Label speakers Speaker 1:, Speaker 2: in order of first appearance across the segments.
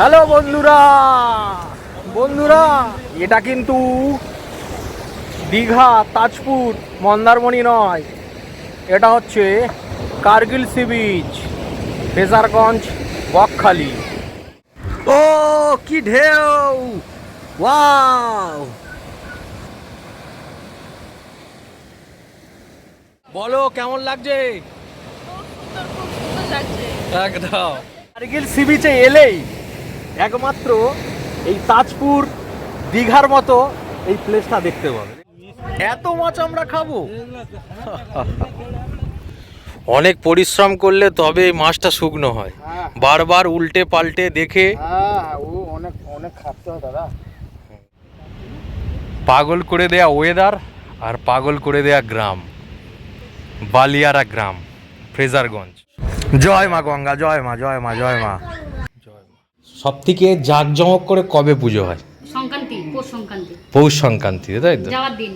Speaker 1: Hello বন্ধুরা বন্ধুরা এটা কিন্তু দীঘা তাজপুর মন্দারমণি নয় এটা হচ্ছে কার্গিল সি বিচ ফেজারগঞ্জ বকখালি। ও কি ঢেউ! ওয়াও! বলো কেমন লাগছে। একদম। কার্গিল সি বিচে এলেই একমাত্র এই তাজপুর দীঘার মতো এই প্লেসটা দেখতে পাবে। এত মাছ আমরা খাব? অনেক পরিশ্রম করলে তবে এই মাছটা শুকনো হয়। বারবার উল্টে পাল্টে দেখে
Speaker 2: হ্যাঁ অনেক অনেক খাটতে হয় দাদা।
Speaker 1: পাগল করে দেয়া ওয়েদার আর পাগল করে দেয়া গ্রাম। বালিয়ারা গ্রাম ফ্রেজারগঞ্জ। জয় মা গঙ্গা জয় মা জয় মা জয় মা। সব থেকে জাঁকজমক করে কবে পুজো হয়?
Speaker 3: সংক্রান্তি পৌষ সংক্রান্তি
Speaker 1: পৌষ সংক্রান্তিতে তাই তো?
Speaker 3: যাওয়ার দিন।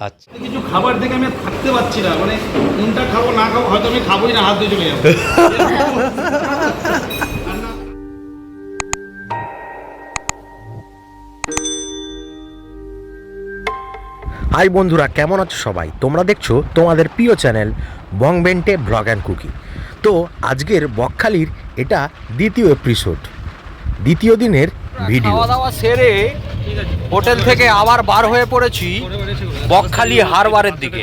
Speaker 1: আচ্ছা।
Speaker 4: কিছু খাবার দেখে আমি থাকতে পারছি না। মানে কোনটা খাব না খাব হয়তো আমি খাবোই না হাত দিয়ে চলে যাব।
Speaker 5: হাই বন্ধুরা কেমন আছো সবাই? তোমরা দেখছ তোমাদের প্রিয় চ্যানেল বংবেন্টে ব্লগ অ্যান্ড কুকি। তো আজকের বকখালির এটা দ্বিতীয় এপিসোড দ্বিতীয় দিনের ভিডিও।
Speaker 1: খাওয়া দাওয়া সেরে হোটেল থেকে আবার বার হয়ে পড়েছি বকখালি হারবারের দিকে।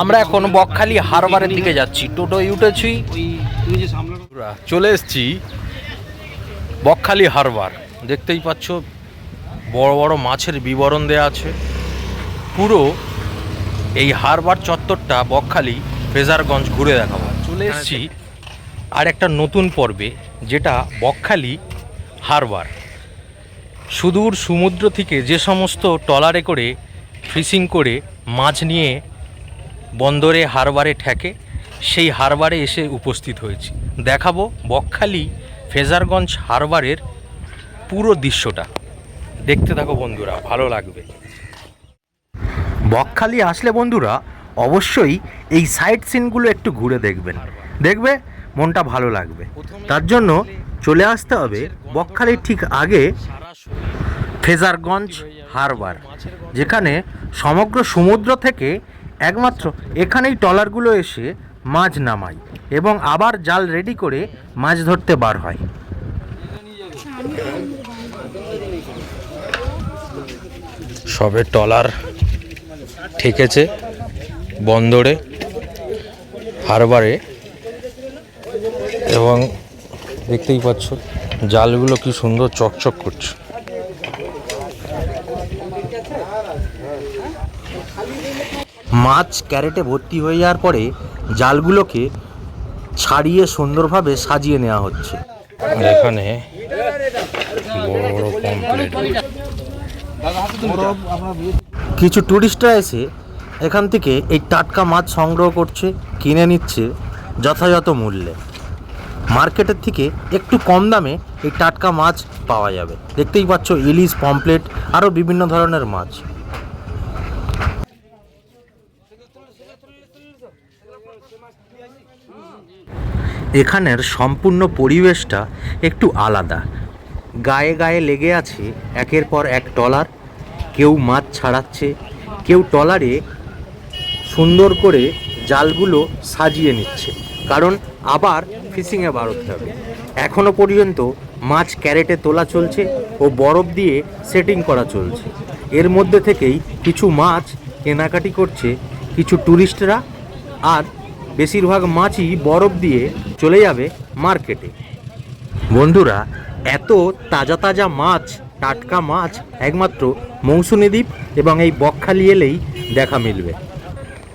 Speaker 1: আমরা এখন বকখালি হারবারের দিকে যাচ্ছি। টোটোয় উঠেছি। চলে এসেছি বকখালি হারবার। দেখতেই পাচ্ছ বড় বড় মাছের বিবরণ দেয়া আছে। পুরো এই হারবার চত্বরটা বকখালি ফেজারগঞ্জ ঘুরে দেখাবো। চলে এসেছি আর একটা নতুন পর্বে, যেটা বকখালি হারবার। সুদূর সমুদ্র থেকে যে সমস্ত ট্রলারে করে ফিশিং করে মাছ নিয়ে বন্দরে হারবারে ঠেকে, সেই হারবারে এসে উপস্থিত হয়েছি। দেখাবো বকখালি ফেজারগঞ্জ হারবারের পুরো দৃশ্যটা। দেখতে থাকো বন্ধুরা, ভালো লাগবে।
Speaker 5: বকখালি আসলে বন্ধুরা, অবশ্যই এই সাইড সিনগুলো একটু ঘুরে দেখবেন। দেখবে? মনটা ভালো লাগবে। তার জন্য চলে আসতে হবে বকখালির ঠিক আগে ফেজারগঞ্জ হারবার যেখানে সমগ্র সমুদ্র থেকে একমাত্র এখানেই ট্রলারগুলো এসে মাছ নামায় এবং আবার জাল রেডি করে মাছ ধরতে বার হয়।
Speaker 1: সবে ট্রলার ঠেকেছে বন্দরে হারবারে। এবং দেখতেই পাচ্ছ, জালগুলো কি সুন্দর চকচক করছে।
Speaker 5: মাছ ক্যারেটে ভর্তি হয়ে যাওয়ার পরে জালগুলোকে ছাড়িয়ে সুন্দরভাবে সাজিয়ে নেওয়া হচ্ছে।
Speaker 1: এখানে
Speaker 5: কিছু ট্যুরিস্টরা এসে এখান থেকে এই টাটকা মাছ সংগ্রহ করছে, কিনে নিচ্ছে যথাযথ মূল্যে। মার্কেটের থেকে একটু কম দামে এই টাটকা মাছ পাওয়া যাবে। দেখতেই পাচ্ছ ইলিশ পমপ্লেট আরও বিভিন্ন ধরনের মাছ। এখানের সম্পূর্ণ পরিবেশটা একটু আলাদা। গায়ে গায়ে লেগে আছে একের পর এক টলার। কেউ মাছ ছাড়াচ্ছে, কেউ টলারে সুন্দর করে জালগুলো সাজিয়ে নিচ্ছে। কারণ আবার ফিশিংয়ে বাড়তে হবে। এখনও পর্যন্ত মাছ ক্যারেটে তোলা চলছে ও বরফ দিয়ে সেটিং করা চলছে। এর মধ্যে থেকেই কিছু মাছ কেনাকাটি করছে কিছু ট্যুরিস্টরা আর বেশিরভাগ মাছই বরফ দিয়ে চলে যাবে মার্কেটে। বন্ধুরা, এত তাজা তাজা মাছ, টাটকা মাছ, একমাত্র মৌসুমী দ্বীপ এবং এই বকখালি এলেই দেখা মিলবে।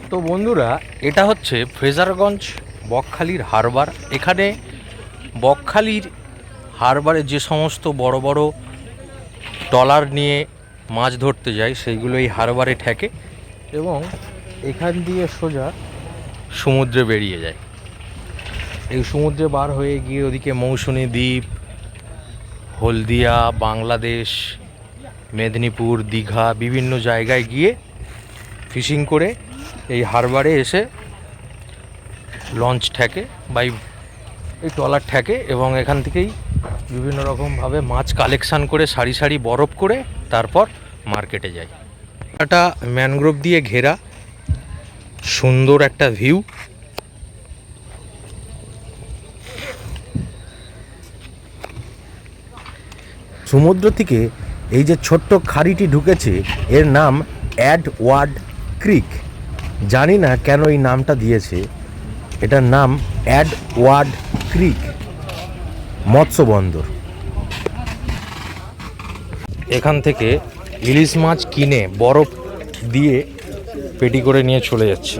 Speaker 1: তো বন্ধুরা, এটা হচ্ছে ফ্রেজারগঞ্জ বকখালির হারবার। এখানে বকখালির হারবারে যে সমস্ত বড় বড় ট্রলার নিয়ে মাছ ধরতে যায়, সেইগুলো এই হারবারে ঠেকে এবং এখান দিয়ে সোজা সমুদ্রে বেরিয়ে যায়। এই সমুদ্রে বার হয়ে গিয়ে ওদিকে মৌসুমী দ্বীপ, হলদিয়া, বাংলাদেশ, মেদিনীপুর, দীঘা, বিভিন্ন জায়গায় গিয়ে ফিশিং করে এই হারবারে এসে লঞ্চ ঠেকে বা এই ট্রলার ঠেকে এবং এখান থেকেই বিভিন্ন রকমভাবে মাছ কালেকশান করে, সারি সারি বরফ করে তারপর মার্কেটে যায় একটা ম্যানগ্রোভ দিয়ে ঘেরা, সুন্দর একটা ভিউ
Speaker 5: সমুদ্র থেকে এই যে ছোট্ট খাড়িটি ঢুকেছে, এর নাম অ্যাডওয়ার্ড ক্রিক জানি না কেন এই নামটা দিয়েছে। এটার নাম অ্যাডওয়ার্ড ক্রিক মৎস্য বন্দর
Speaker 1: এখান থেকে ইলিশ মাছ কিনে বরফ দিয়ে পেটি করে নিয়ে চলে যাচ্ছে।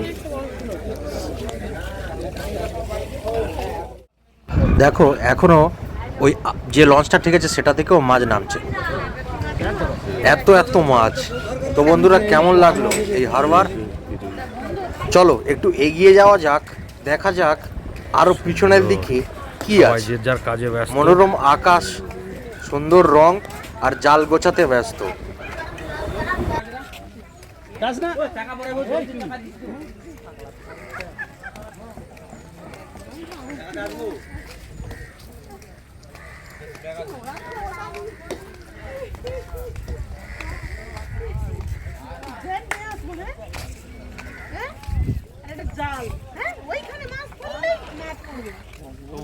Speaker 5: দেখো, এখনও ওই যে লঞ্চটা ঠেকেছে সেটা থেকেও মাছ নামছে। এত এত মাছ। তো বন্ধুরা, কেমন লাগল এই হারবার? চলো, একটু এগিয়ে যাওয়া যাক। দেখা যাক আরও পিছনের দিকে কি আছে।
Speaker 1: যার কাজে ব্যস্ত।
Speaker 5: মনোরম আকাশ সুন্দর রং আর জাল গোছাতে ব্যস্ত।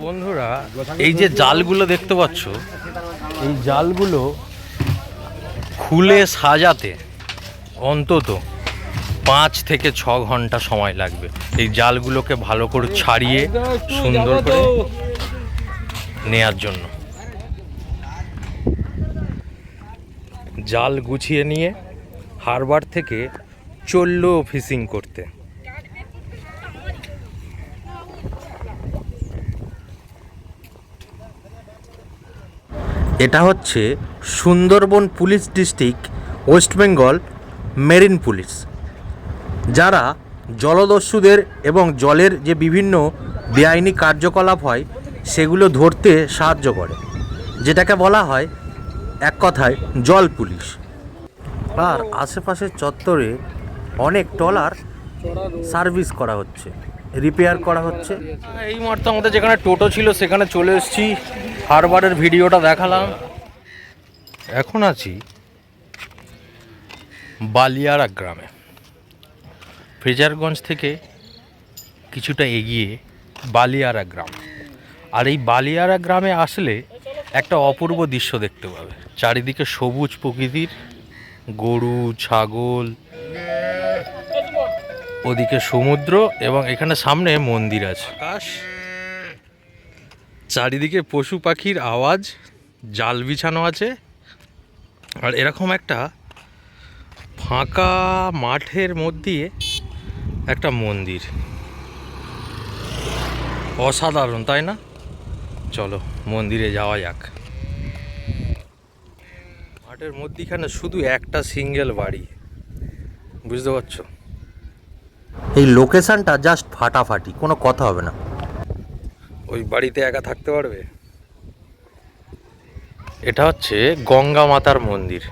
Speaker 1: বন্ধুরা, এই যে জালগুলো দেখতে পাচ্ছ, এই জালগুলো খুলে সাজাতে অন্তত পাঁচ থেকে ছ ঘণ্টা সময় লাগবে। এই জালগুলোকে ভালো করে ছাড়িয়ে, সুন্দর করে নেয়ার জন্য। জাল গুছিয়ে নিয়ে, হারবার থেকে চলল ফিশিং করতে।
Speaker 5: এটা হচ্ছে Sundarban police district, West Bengal marine police, যারা জলদস্যুদের এবং জলের যে বিভিন্ন বেআইনি কার্যকলাপ হয়, সেগুলো ধরতে সাহায্য করে। যেটাকে বলা হয়, এক কথায়, জল পুলিশ। আর আশেপাশের চত্বরে অনেক ট্রলার সার্ভিস করা হচ্ছে, রিপেয়ার করা হচ্ছে।
Speaker 1: এই মুহূর্তে আমাদের যেখানে টোটো ছিল, সেখানে চলে এসেছি। হারবারের ভিডিওটা দেখালাম। এখন আছি বালিয়ারা গ্রামে। ফ্রেজারগঞ্জ থেকে কিছুটা এগিয়ে বালিয়ারা গ্রাম। আর এই বালিয়ারা গ্রামে আসলে একটা অপূর্ব দৃশ্য দেখতে পাবে। চারিদিকে সবুজ প্রকৃতির, গরু, ছাগল, ওদিকে সমুদ্র এবং এখানে সামনে মন্দির আছে। আকাশ। চারিদিকে পশু পাখির আওয়াজ, জাল বিছানো আছে। আর এরকম একটা ফাঁকা মাঠের মধ্যে একটা মন্দির। অসাধারণ, তাই না? চলো, মন্দিরে যাওয়া যাক। মাঠের মধ্যিখানে শুধু একটা সিঙ্গেল বাড়ি। বুঝতে পারছ?
Speaker 5: এই লোকেশানটা জাস্ট ফাটাফাটি, কোনো কথা হবে না।
Speaker 1: ওই বাড়িতে একা থাকতে পারবে? এটা হচ্ছে গঙ্গা মাতার মন্দির।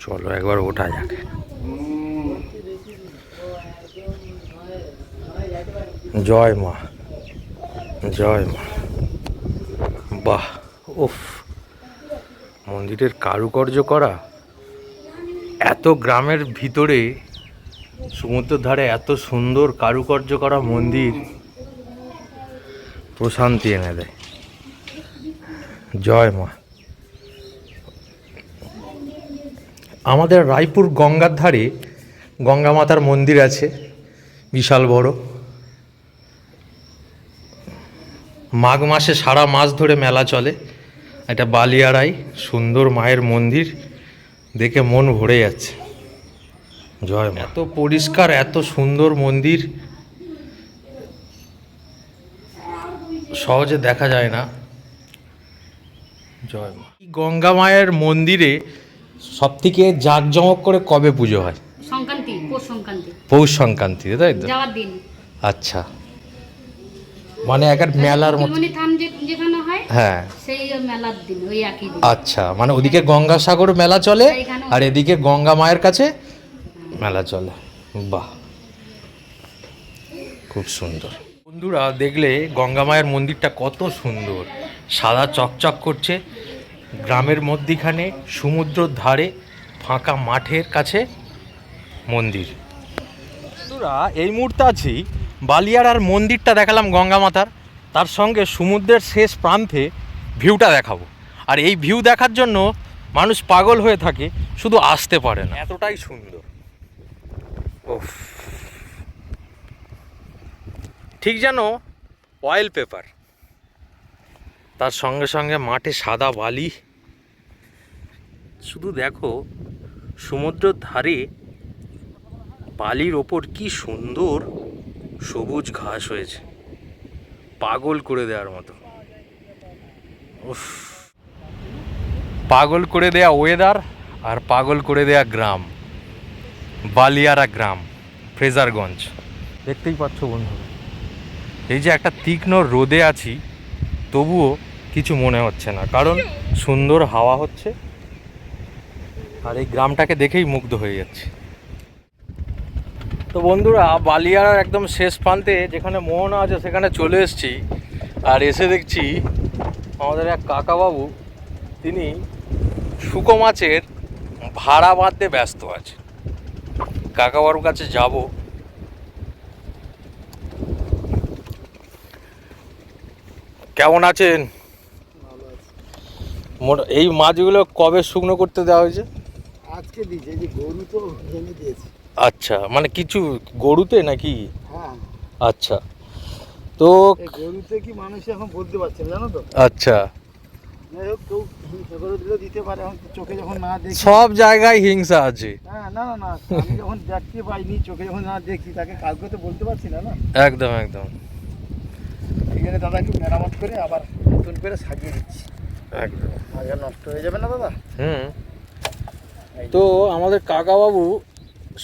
Speaker 1: চলো একবার ওঠা যাক। জয় মা জয় মা। বাহ, উফ। মন্দিরের কারুকার্য করা, এত গ্রামের ভিতরে সমুদ্রের ধারে এত সুন্দর কারুকার্য করা মন্দির, প্রশান্তি এনে দেয়। জয় মা। আমাদের রায়পুর গঙ্গার ধারে গঙ্গা মাতার মন্দির আছে, বিশাল বড়। মাঘ মাসে সারা মাস ধরে মেলা চলে। এটা বালিয়াড়াই সুন্দর মায়ের মন্দির, দেখে মন ভরে যাচ্ছে। জয় মা। এত পরিষ্কার এত সুন্দর মন্দির। সহজে দেখা যায় না। জয় মা। গঙ্গা মায়ের মন্দিরে সব থেকে জাঁকজমক করে কবে পুজো হয়?
Speaker 3: সংক্রান্তি পৌষ সংক্রান্তি।
Speaker 1: পৌষ তাই তো?
Speaker 3: যাওয়ার দিন।
Speaker 1: আচ্ছা। মানে এক মেলার মতো।
Speaker 3: তিলমণি থান যে- যেখানে হয়
Speaker 1: হ্যাঁ।
Speaker 3: সেই মেলার দিন ওই একই
Speaker 1: আচ্ছা মানে ওদিকে গঙ্গাসাগর মেলা চলে আর এদিকে গঙ্গা মায়ের কাছে মেলা চলে। বাহ। খুব সুন্দর। বন্ধুরা, দেখলে গঙ্গা মায়ের মন্দিরটা কত সুন্দর। সাদা চকচক করছে। গ্রামের মধ্যিখানে সমুদ্রর ধারে, ফাঁকা মাঠের কাছে মন্দির। বন্ধুরা, এই মুহূর্তে আছি বালিয়াড়ার মন্দিরটা দেখালাম গঙ্গা মাতার। তার সঙ্গে সমুদ্রের শেষ প্রান্তে ভিউটা দেখাবো। আর এই ভিউ দেখার জন্য মানুষ পাগল হয়ে থাকে, শুধু আসতে পারে না। এতটাই সুন্দর। ওফ ঠিক যেন অয়েল পেপার তার সঙ্গে সঙ্গে মাঠে সাদা বালি। শুধু দেখো সমুদ্রের ধারে বালির ওপর কি সুন্দর সবুজ ঘাস হয়েছে। পাগল করে দেওয়ার মতো। পাগল করে দেয়া ওয়েদার আর পাগল করে দেয়া গ্রাম। বালিয়ারা গ্রাম ফ্রেজারগঞ্জ। দেখতেই পাচ্ছ বন্ধু এই যে একটা তীক্ষ্ণ রোদে আছি তবুও কিছু মনে হচ্ছে না কারণ সুন্দর হাওয়া হচ্ছে আর এই গ্রামটাকে দেখেই মুগ্ধ হয়ে যাচ্ছে। তো বন্ধুরা বালিয়ার একদম শেষ প্রান্তে যেখানে মোহনা আছে সেখানে চলে এসেছি আর এসে দেখছি আমাদের এক কাকাবাবু তিনি শুকো মাছের ভাড়া বাঁধতে ব্যস্ত আছে কাকাবাবুর কাছে যাব। কেমন আছেন? মোট- এই মাছগুলো কবে শুকনো করতে দেওয়া হয়েছে?
Speaker 2: আজকে দিয়েছে যে গরু তো ভেঙে দিয়েছে।
Speaker 1: আচ্ছা মানে কিছু গরুতে নাকি?
Speaker 2: হ্যাঁ।
Speaker 1: আচ্ছা তো
Speaker 2: গরুতে কি মানুষ এখন বলতে পারছে জানো তো?
Speaker 1: আচ্ছা।
Speaker 2: যাই হোক কেউ হিংসা করে দিলেও দিতে পারে এখন চোখে যখন না দেখি।
Speaker 1: সব জায়গায় হিংসা আছে।
Speaker 2: হ্যাঁ না না না আমি যখন দেখতে পাইনি চোখে যখন না দেখি তাকে কাউকে তো বলতে পারছি না না?
Speaker 1: একদম একদম।
Speaker 2: দাদা একটু মেরামত করে আবার নতুন করে সাজিয়ে দিচ্ছি।
Speaker 1: একদম।
Speaker 2: মাঝে নষ্ট হয়ে যাবে না দাদা
Speaker 1: হুম। তো আমাদের কাকাবাবু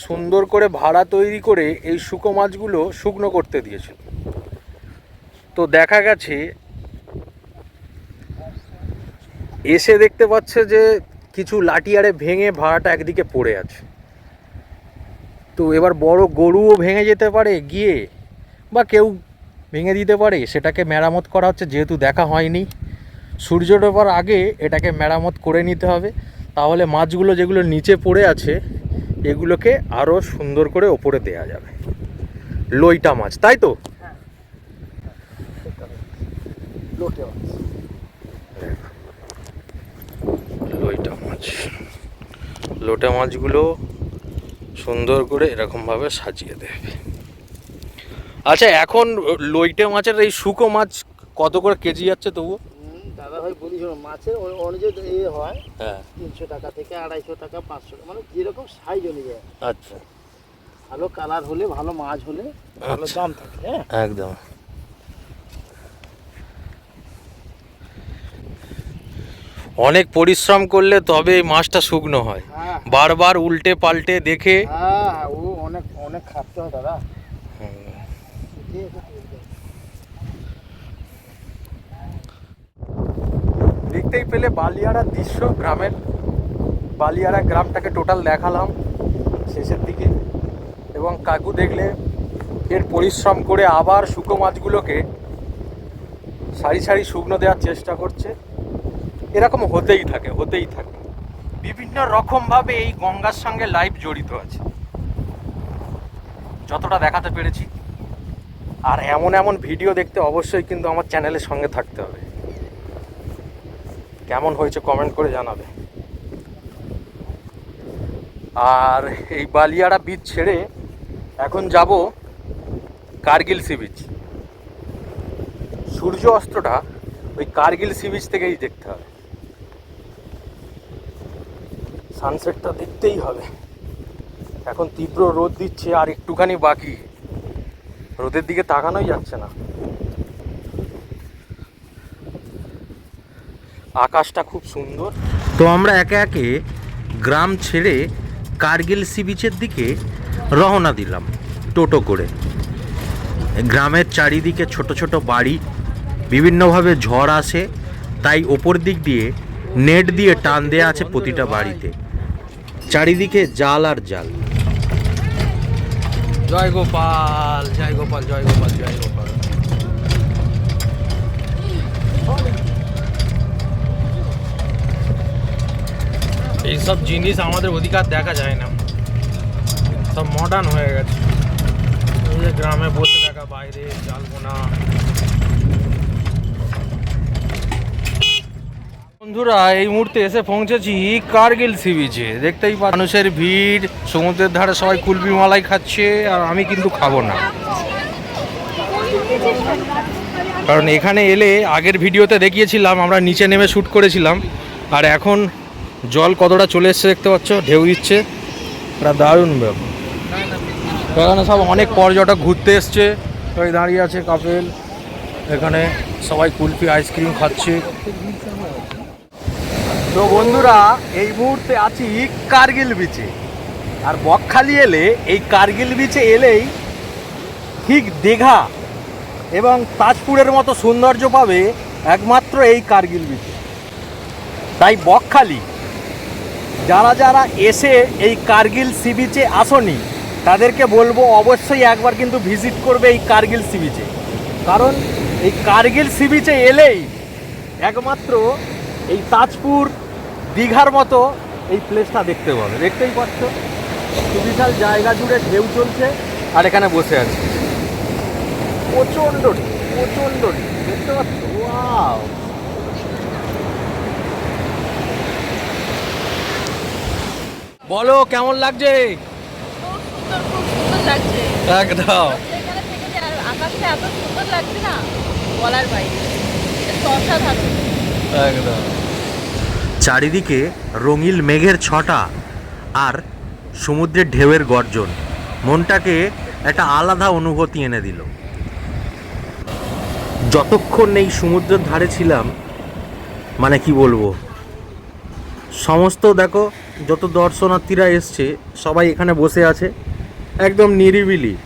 Speaker 1: সুন্দর করে ভাড়া তৈরি করে এই শুকো মাছগুলো শুকনো করতে দিয়েছিল। তো দেখা গেছে এসে দেখতে পাচ্ছে যে কিছু লাঠিয়ারে ভেঙে ভাড়াটা একদিকে পড়ে আছে। তো এবার বড় গরুও ভেঙে যেতে পারে গিয়ে, বা কেউ ভেঙে দিতে পারে, সেটাকে মেরামত করা হচ্ছে, যেহেতু দেখা হয়নি। সূর্য ডোবার আগে এটাকে মেরামত করে নিতে হবে। তাহলে মাছগুলো যেগুলো নিচে পড়ে আছে, এগুলোকে আরও সুন্দর করে ওপরে দেয়া যাবে। লইটা মাছ, তাই তো
Speaker 2: লোটে মাছ।
Speaker 1: লইটা মাছ। লোটা মাছগুলো সুন্দর করে এরকমভাবে সাজিয়ে দেবে আচ্ছা এখন লইটে মাছের এই শুকো মাছ কত করে কেজি যাচ্ছে তবু?
Speaker 2: দাদা ভাই বলি শোনো মাছের অনুযায়ী এ হয়
Speaker 1: হ্যাঁ।
Speaker 2: তিনশো টাকা থেকে আড়াইশো টাকা পাঁচশো টাকা মানে যেরকম সাইজ অনুযায়ী।
Speaker 1: আচ্ছা।
Speaker 2: ভালো কালার হলে ভালো মাছ হলে ভালো
Speaker 1: আচ্ছা।
Speaker 2: দাম থাকে হ্যাঁ?
Speaker 1: একদম। অনেক পরিশ্রম করলে তবে এই মাছটা শুকনো হয়।
Speaker 2: হ্যাঁ।
Speaker 1: বারবার উল্টে পাল্টে দেখে
Speaker 2: হ্যাঁ ও অনেক অনেক খাটতে হয় দাদা।
Speaker 1: দেখতেই পেলে বালিয়াড়ার দৃশ্য গ্রামের। বালিয়াড়া গ্রামটাকে টোটাল দেখালাম শেষের দিকে। এবং কাকু দেখলে এর পরিশ্রম করে আবার শুকো মাছগুলোকে সারি সারি শুকনো দেওয়ার চেষ্টা করছে। এরকম হতেই থাকে হতেই থাকে। বিভিন্ন রকমভাবে এই গঙ্গার সঙ্গে লাইভ জড়িত আছে। যতটা দেখাতে পেরেছি। আর এমন এমন ভিডিও দেখতে অবশ্যই কিন্তু আমার চ্যানেলের সঙ্গে থাকতে হবে। কেমন হয়েছে কমেন্ট করে জানাবে। আর এই বালিয়াড়া বীচ ছেড়ে এখন যাব কার্গিল সি বিচ সূর্য অস্ত্রটা ওই কার্গিল সি বিচ থেকেই দেখতে হবে। সানসেটটা দেখতেই হবে। এখন তীব্র রোদ দিচ্ছে আর একটুখানি বাকি। রোদের দিকে তাকানোই যাচ্ছে না। আকাশটা খুব সুন্দর।
Speaker 5: তো আমরা একে একে গ্রাম ছেড়ে কার্গিল সি বিচের দিকে রওনা দিলাম, টোটো করে। গ্রামের চারিদিকে ছোট ছোট বাড়ি, বিভিন্নভাবে ঝড় আসে, তাই ওপর দিক দিয়ে নেট দিয়ে টান দেয়া আছে প্রতিটা বাড়িতে। চারিদিকে জাল আর জাল।
Speaker 1: জয় গোপাল জয় গোপাল জয় গোপাল জয় গোপাল। এইসব জিনিস আমাদের অধিকার দেখা যায় না। সব মডার্ন হয়ে গেছে। এই যে গ্রামে বসে থাকা, বাইরে জাল বোনা। বন্ধুরা, এই মুহূর্তে এসে পৌঁছেছি কার্গিল সি বিচে দেখতেই পা মানুষের ভিড়, সমুদ্রের ধারে সবাই কুলবি মালাই খাচ্ছে, আর আমি কিন্তু খাব না। কারণ এখানে এলে আগের ভিডিওতে দেখিয়েছিলাম, আমরা নিচে নেমে শ্যুট করেছিলাম, আর এখন জল কতটা চলে এসছে দেখতে পাচ্ছ? ঢেউ দিচ্ছে। এটা দারুণ ব্যাপার। এখানে সব অনেক পর্যটক ঘুরতে এসছে। ওই দাঁড়িয়ে আছে কাপেল। এখানে সবাই কুলফি, আইসক্রিম খাচ্ছে। তো বন্ধুরা, এই মুহূর্তে আছি কার্গিল বিচে আর বকখালি এলে, এই কার্গিল বিচে এলেই ঠিক দীঘা এবং তাজপুরের মতো সৌন্দর্য পাবে একমাত্র এই কার্গিল বিচে তাই বকখালি, যারা যারা এসে এই কার্গিল সি বিচে আসনি, তাদেরকে বলব অবশ্যই একবার কিন্তু ভিজিট করবে এই কার্গিল সি বিচে কারণ এই কার্গিল সি বিচে এলেই একমাত্র এই তাজপুর দীঘার মতো এই প্লেসটা দেখতে পাবে। দেখতেই পাচ্ছ কি বিশাল জায়গা জুড়ে ঢেউ চলছে আর এখানে বসে আছে। প্রচণ্ড প্রচণ্ড দেখতে পাচ্ছ? ওয়াও বলো কেমন লাগছে? একদম।
Speaker 6: আকাশটা এত সুন্দর না বলার বাইরে অসাধারণ
Speaker 1: একদম।
Speaker 5: চারিদিকে রঙিল মেঘের ছটা আর সমুদ্রের ঢেউয়ের গর্জন। মনটাকে একটা আলাদা অনুভূতি এনে দিল। যতক্ষণ এই সমুদ্রের ধারে ছিলাম মানে কি বলব? সমস্ত দেখো, যত দর্শনার্থীরা এসছে, সবাই এখানে বসে আছে, একদম নিরিবিলি।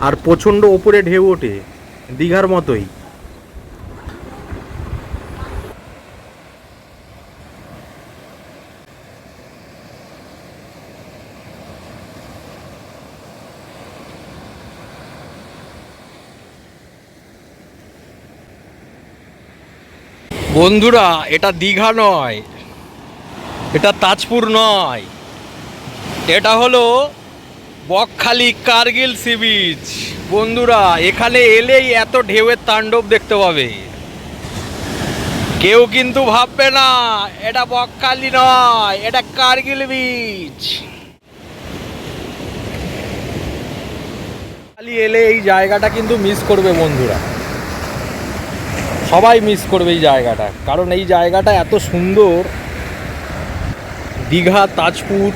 Speaker 5: আর প্রচণ্ড ওপরে ঢেউ ওঠে, দীঘার মতোই।
Speaker 1: বন্ধুরা, এটা দীঘা নয়, এটা তাজপুর নয়। এটা হলো বকখালি কার্গিল সি বিচ। বন্ধুরা, এখানে এলেই এত ঢেউয়ের তাণ্ডব দেখতে পাবে। কেউ কিন্তু ভাববে না, এটা বকখালি নয়, এটা কার্গিল বিচ। খালি এলে এই জায়গাটা কিন্তু মিস করবে বন্ধুরা। সবাই মিস করবে এই জায়গাটা। কারণ এই জায়গাটা এত সুন্দর। দীঘা, তাজপুর,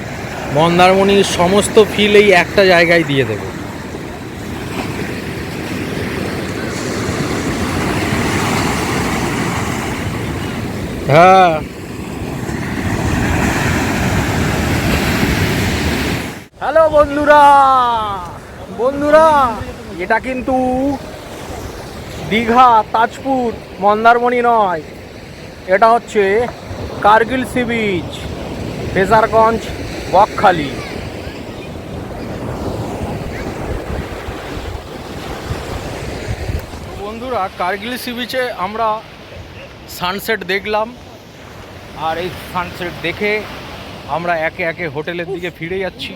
Speaker 1: মন্দারমণির সমস্ত ফিল এই একটা জায়গায় দিয়ে দেবে। হ্যাঁ। হ্যালো বন্ধুরা। বন্ধুরা, এটা কিন্তু দীঘা, তাজপুর, মন্দারমণি নয়। এটা হচ্ছে কার্গিল সি বিচ ফেজারগঞ্জ বকখালি। বন্ধুরা, কার্গিল সি বিচে আমরা সানসেট দেখলাম। আর এই সানসেট দেখে আমরা একে একে হোটেলের দিকে ফিরে যাচ্ছি।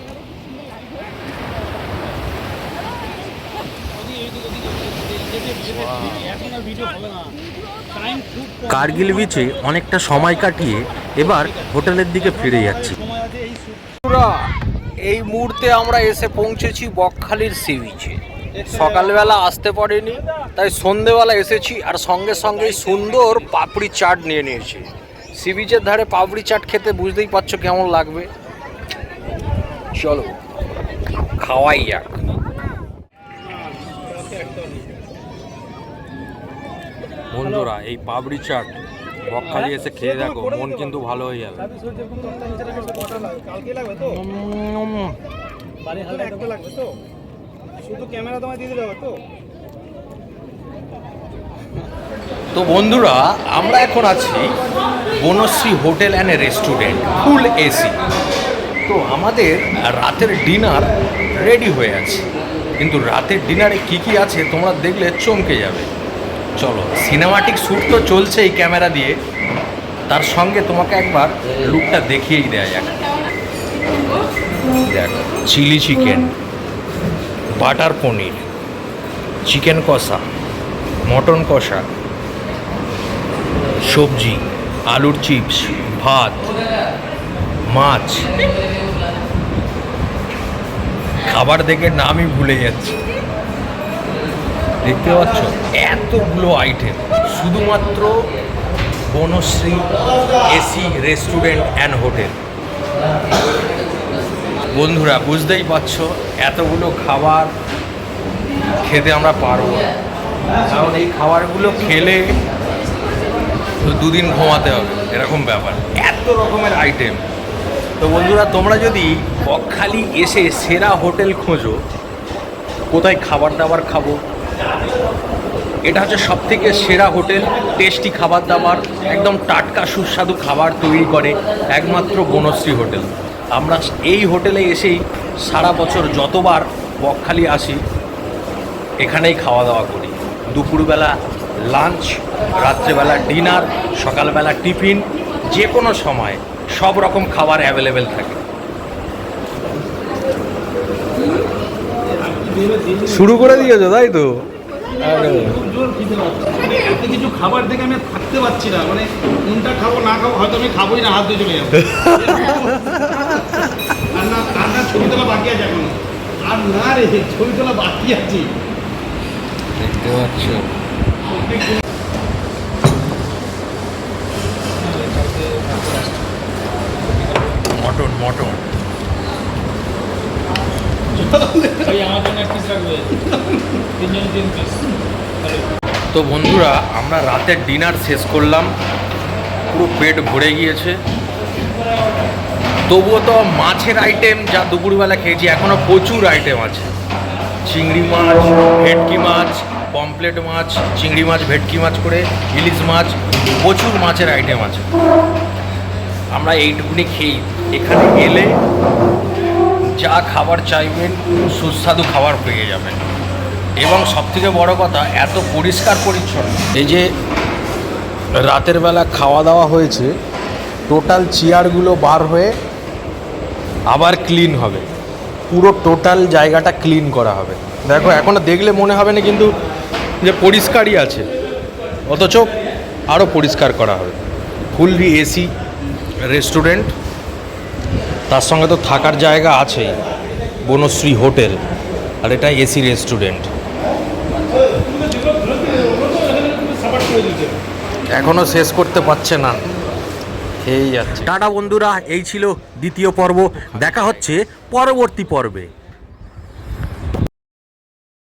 Speaker 5: কার্গিল বিচে অনেকটা সময় কাটিয়ে এবার হোটেলের দিকে ফিরে যাচ্ছি।
Speaker 1: এই মুহূর্তে আমরা এসে পৌঁছেছি বকখালির সি বিচে সকালবেলা আসতে পারিনি তাই সন্ধেবেলা এসেছি আর সঙ্গে সঙ্গে সুন্দর পাপড়ি চাট নিয়ে নিয়েছি। সি বিচের ধারে পাপড়ি চাট খেতে বুঝতেই পারছ কেমন লাগবে। চলো খাওয়াই যাক। বন্ধুরা এই পাবড়ি চাট বকখালি এসে খেয়ে দেখো মন কিন্তু ভালো হয়ে যাবে।
Speaker 4: তো
Speaker 1: বন্ধুরা আমরা এখন আছি Banashree hotel and restaurant full AC. তো আমাদের রাতের ডিনার রেডি হয়ে আছে। কিন্তু রাতের ডিনারে কি কি আছে তোমরা দেখলে চমকে যাবে। চলো। সিনেমাটিক শ্যুট তো চলছে এই ক্যামেরা দিয়ে। তার সঙ্গে তোমাকে একবার লুকটা দেখিয়েই দেয়া যাক। দেখ chilli chicken butter paneer chicken কষা মটন কষা, সবজি, আলুর চিপস ভাত, মাছ। খাবার দেখে নামই ভুলে যাচ্ছি। দেখতে পাচ্ছ? এতগুলো আইটেম শুধুমাত্র Banashree AC restaurant and hotel বন্ধুরা, বুঝতেই পারছ, এতগুলো খাবার খেতে আমরা পারব না। কারণ এই খাবারগুলো খেলে দুদিন ঘুমাতে হবে, এরকম ব্যাপার। এত রকমের আইটেম তো বন্ধুরা, তোমরা যদি বকখালি এসে সেরা হোটেল খোঁজো, কোথায় খাবার দাবার খাব এটা হচ্ছে সব থেকে সেরা হোটেল টেস্টি খাবার দাবার, একদম টাটকা সুস্বাদু খাবার তৈরি করে একমাত্র বনশ্রী হোটেল। আমরা এই হোটেলে এসেই সারা বছর যতবার বকখালি আসি, এখানেই খাওয়া দাওয়া করি। দুপুরবেলা লাঞ্চ রাত্রেবেলা ডিনার সকালবেলা টিফিন যে কোনো সময় সব রকম খাবার অ্যাভেলেবেল থাকে। শুরু করে দিয়েছ তাই তো?
Speaker 4: কিছু খাবার দেখে আমি থাকতে পারছি না। মানে কোনটা খাব না খাব হয়তো আমি খাবোই না হাত দিয়ে চলে যাব। আর না আর না ছবি তোলা বাকি আছে এখন। আর না রে ছবি তোলা বাকি আছে।
Speaker 1: দেখতে পাচ্ছ মটন মটন তো বন্ধুরা, আমরা রাতের ডিনার শেষ করলাম। পুরো পেট ভরে গিয়েছে। তবুও তো মাছের আইটেম যা দুপুরবেলা খেয়েছি এখনও প্রচুর আইটেম আছে। চিংড়ি মাছ, ভেটকি মাছ পমপ্লেট মাছ, চিংড়ি মাছ, ভেটকি মাছ করে, ইলিশ মাছ, প্রচুর মাছের আইটেম আছে। আমরা এইটুকুনি খেয়ে এখানে গেলে যা খাবার চাইবেন, সুস্বাদু খাবার পেয়ে যাবেন। এবং সবথেকে বড় কথা, এত পরিষ্কার পরিচ্ছন্ন। এই যে রাতের বেলা খাওয়া দাওয়া হয়েছে টোটাল চেয়ারগুলো বার হয়ে আবার ক্লিন হবে। পুরো টোটাল জায়গাটা ক্লিন করা হবে। দেখো এখনও দেখলে মনে হবে না কিন্তু যে পরিষ্কারই আছে। অথচ আরও পরিষ্কার করা হবে। ফুললি এসি রেস্টুরেন্ট তার সঙ্গে তো থাকার জায়গা আছেই, বনশ্রী হোটেল, আর এটা এসি রেস্টুরেন্ট এখনও শেষ করতে পারছে না। এই যাচ্ছে। টাটা বন্ধুরা, এই ছিল দ্বিতীয় পর্ব। দেখা হচ্ছে পরবর্তী পর্বে।